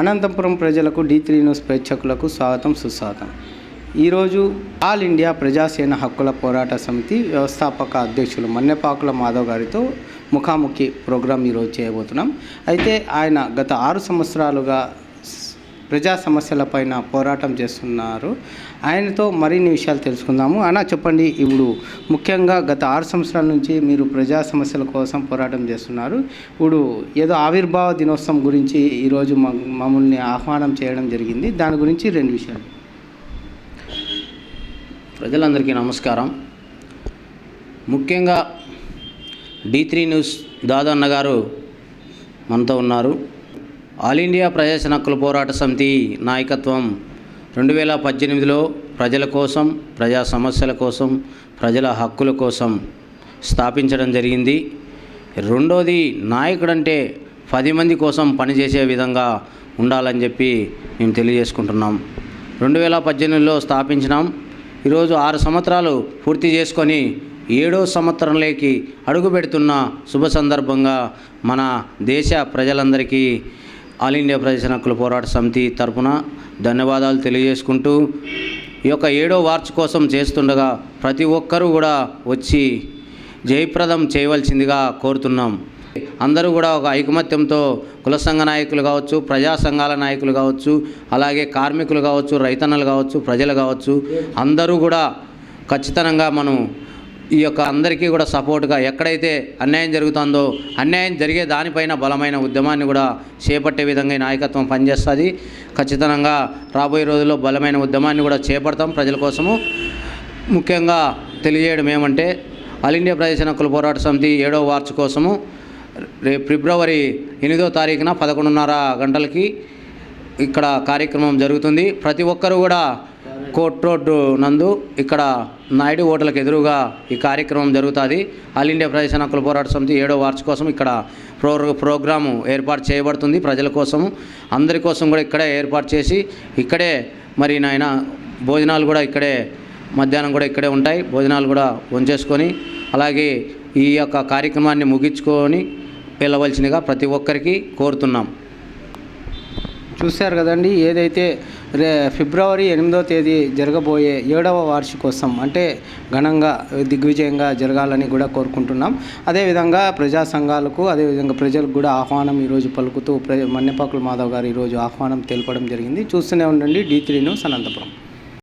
అనంతపురం ప్రజలకు D three news ప్రేక్షకులకు స్వాగతం సుస్వాగతం. ఈరోజు ఆల్ ఇండియా ప్రజాసేన హక్కుల పోరాట సమితి వ్యవస్థాపక అధ్యక్షులు మన్నెపాకుల మాధవ్ గారితో ముఖాముఖి ప్రోగ్రాం ఈరోజు చేయబోతున్నాం. అయితే ఆయన గత ఆరు సంవత్సరాలుగా ప్రజా సమస్యలపైన పోరాటం చేస్తున్నారు. ఆయనతో మరిన్ని విషయాలు తెలుసుకుందాము. అన్న చెప్పండి. ఇప్పుడు ముఖ్యంగా గత ఆరు సంవత్సరాల నుంచి మీరు ప్రజా సమస్యల కోసం పోరాటం చేస్తున్నారు. ఇప్పుడు ఏదో ఆవిర్భావ దినోత్సవం గురించి ఈరోజు మమ్మల్ని ఆహ్వానం చేయడం జరిగింది. దాని గురించి రెండు విషయాలు. ప్రజలందరికీ నమస్కారం. ముఖ్యంగా డి త్రీ న్యూస్ దాదన్న గారు మనతో ఉన్నారు. ఆల్ ఇండియా ప్రజాసేన హక్కుల పోరాట సమితి నాయకత్వం రెండు వేల పద్దెనిమిదిలో ప్రజల కోసం ప్రజా సమస్యల కోసం ప్రజల హక్కుల కోసం స్థాపించడం జరిగింది. రెండోది నాయకుడంటే పది మంది కోసం పనిచేసే విధంగా ఉండాలని చెప్పి మేము తెలియజేసుకుంటున్నాం. రెండు వేల పద్దెనిమిదిలో స్థాపించినాం. ఈరోజు ఆరు సంవత్సరాలు పూర్తి చేసుకొని ఏడో సంవత్సరంలోకి అడుగు పెడుతున్న శుభ సందర్భంగా మన దేశ ప్రజలందరికీ ఆల్ ఇండియా ప్రజా హక్కుల పోరాట సమితి తరపున ధన్యవాదాలు తెలియజేసుకుంటూ ఈ యొక్క ఏడో వార్చ్ కోసం చేస్తుండగా ప్రతి ఒక్కరూ కూడా వచ్చి జయప్రదం చేయవలసిందిగా కోరుతున్నాం. అందరూ కూడా ఒక ఐకమత్యంతో కుల సంఘ నాయకులు కావచ్చు ప్రజా సంఘాల నాయకులు కావచ్చు అలాగే కార్మికులు కావచ్చు రైతన్నలు కావచ్చు ప్రజలు కావచ్చు అందరూ కూడా ఖచ్చితంగా మనం ఈ యొక్క అందరికీ కూడా సపోర్ట్గా ఎక్కడైతే అన్యాయం జరుగుతుందో అన్యాయం జరిగే దానిపైన బలమైన ఉద్యమాన్ని కూడా చేపట్టే విధంగా నాయకత్వం పనిచేస్తుంది. ఖచ్చితంగా రాబోయే రోజుల్లో బలమైన ఉద్యమాన్ని కూడా చేపడతాం ప్రజల కోసము. ముఖ్యంగా తెలియజేయడం ఏమంటే ఆల్ ఇండియా ప్రదేశ హక్కుల పోరాట సమితి ఏడవ వార్చ్ కోసము రేపు ఫిబ్రవరి ఎనిమిదో తారీఖున పదకొండున్నర గంటలకి ఇక్కడ కార్యక్రమం జరుగుతుంది. ప్రతి ఒక్కరూ కూడా కోర్ట్ రోడ్డు నందు ఇక్కడ నాయుడు హోటల్కి ఎదురుగా ఈ కార్యక్రమం జరుగుతుంది. ఆల్ ఇండియా ప్రదేశ హక్కుల పోరాట సమితి ఏడో వార్చ్ కోసం ఇక్కడ ప్రో ప్రోగ్రాము ఏర్పాటు చేయబడుతుంది ప్రజల కోసము. అందరి కోసం కూడా ఇక్కడే ఏర్పాటు చేసి ఇక్కడే మరి నాయన భోజనాలు కూడా ఇక్కడే మధ్యాహ్నం కూడా ఇక్కడే ఉంటాయి. భోజనాలు కూడా వంచేసుకొని అలాగే ఈ యొక్క కార్యక్రమాన్ని ముగించుకొని వెళ్ళవలసిందిగా ప్రతి ఒక్కరికి కోరుతున్నాం. చూశారు కదండి ఏదైతే రే ఫిబ్రవరి ఎనిమిదో తేదీ జరగబోయే ఏడవ వార్షికోత్సవం అంటే ఘనంగా దిగ్విజయంగా జరగాలని కూడా కోరుకుంటున్నాం. అదేవిధంగా ప్రజా సంఘాలకు అదేవిధంగా ప్రజలకు కూడా ఆహ్వానం ఈరోజు పలుకుతూ ప్ర మన్నెపాకుల మాధవ్ గారు ఈరోజు ఆహ్వానం తెలపడం జరిగింది. చూస్తూనే ఉండండి డీ త్రీ న్యూస్ అనంతపురం.